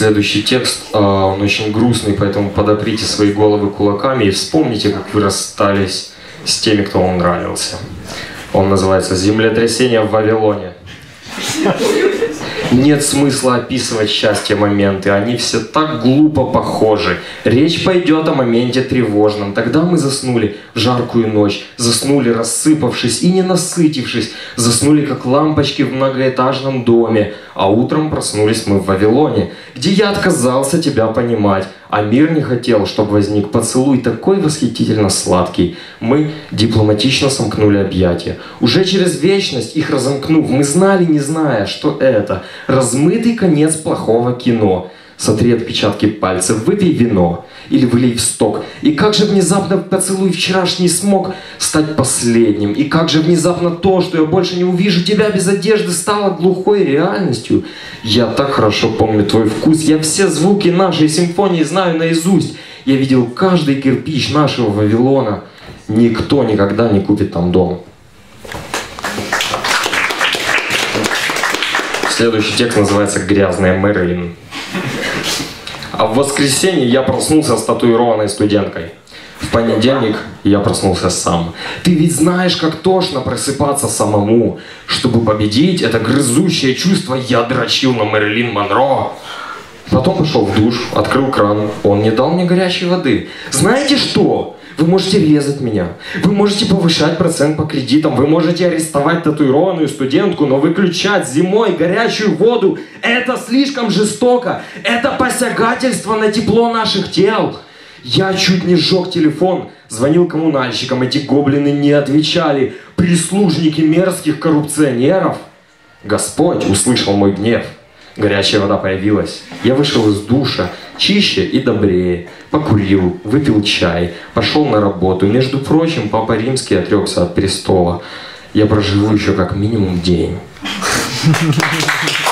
Следующий текст, э, он очень грустный, поэтому подоприте свои головы кулаками и вспомните, как вы расстались с теми, кто вам нравился. Он называется «Землетрясение в Вавилоне». Нет смысла описывать счастье моменты, они все так глупо похожи. Речь пойдет о моменте тревожном. Тогда мы заснули в жаркую ночь, заснули рассыпавшись и не насытившись, заснули как лампочки в многоэтажном доме, а утром проснулись мы в Вавилоне, где я отказался тебя понимать, а мир не хотел, чтобы возник поцелуй такой восхитительно сладкий. Мы дипломатично сомкнули объятия. Уже через вечность их разомкнув, мы знали, не зная, что это размытый конец плохого кино. Сотри отпечатки пальцев, выпей вино или вылей в сток. И как же внезапно поцелуй вчерашний смог стать последним? И как же внезапно то, что я больше не увижу тебя без одежды, стало глухой реальностью? Я так хорошо помню твой вкус, я все звуки нашей симфонии знаю наизусть. Я видел каждый кирпич нашего Вавилона. Никто никогда не купит там дом. Следующий текст называется «Грязная Мэрилин». А в воскресенье я проснулся с татуированной студенткой. В понедельник я проснулся сам. Ты ведь знаешь, как тошно просыпаться самому. Чтобы победить это грызущее чувство, я дрочил на Мэрилин Монро. Потом пошел в душ, открыл кран. Он не дал мне горячей воды. Знаете что? Вы можете резать меня, вы можете повышать процент по кредитам, вы можете арестовать татуированную студентку, но выключать зимой горячую воду – это слишком жестоко, это посягательство на тепло наших тел. Я чуть не сжег телефон, звонил коммунальщикам, эти гоблины не отвечали, прислужники мерзких коррупционеров. Господь услышал мой гнев – горячая вода появилась. Я вышел из душа, чище и добрее, покурил, выпил чай, пошел на работу. Между прочим, Папа Римский отрекся от престола. Я проживу еще как минимум день.